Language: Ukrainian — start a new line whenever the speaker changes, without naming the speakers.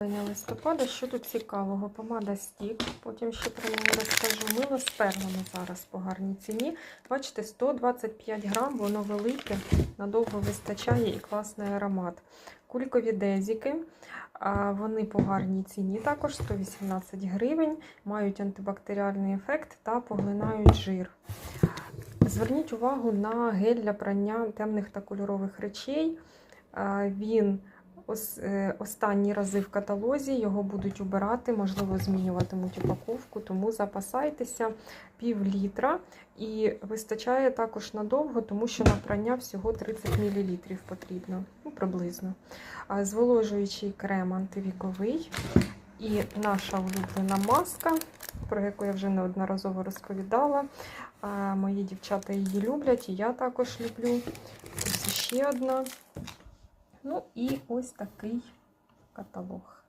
листопада, що тут цікавого? Помада стік, потім ще про неї розкажу. Мило з перлами зараз по гарній ціні. Бачите, 125 грам, воно велике, надовго вистачає і класний аромат. Кулькові дезіки, вони по гарній ціні також 118 гривень, мають антибактеріальний ефект та поглинають жир. Зверніть увагу на гель для прання темних та кольорових речей. Він останні рази в каталозі його будуть убирати, можливо, змінюватимуть упаковку, тому запасайтеся пів літра. І вистачає також надовго, тому що на прання всього 30 мл потрібно, ну, приблизно. Зволожуючий крем антивіковий. І наша улюблена маска, про яку я вже неодноразово розповідала. Мої дівчата її люблять, і я також люблю. Ось ще одна. Ну і ось такий каталог.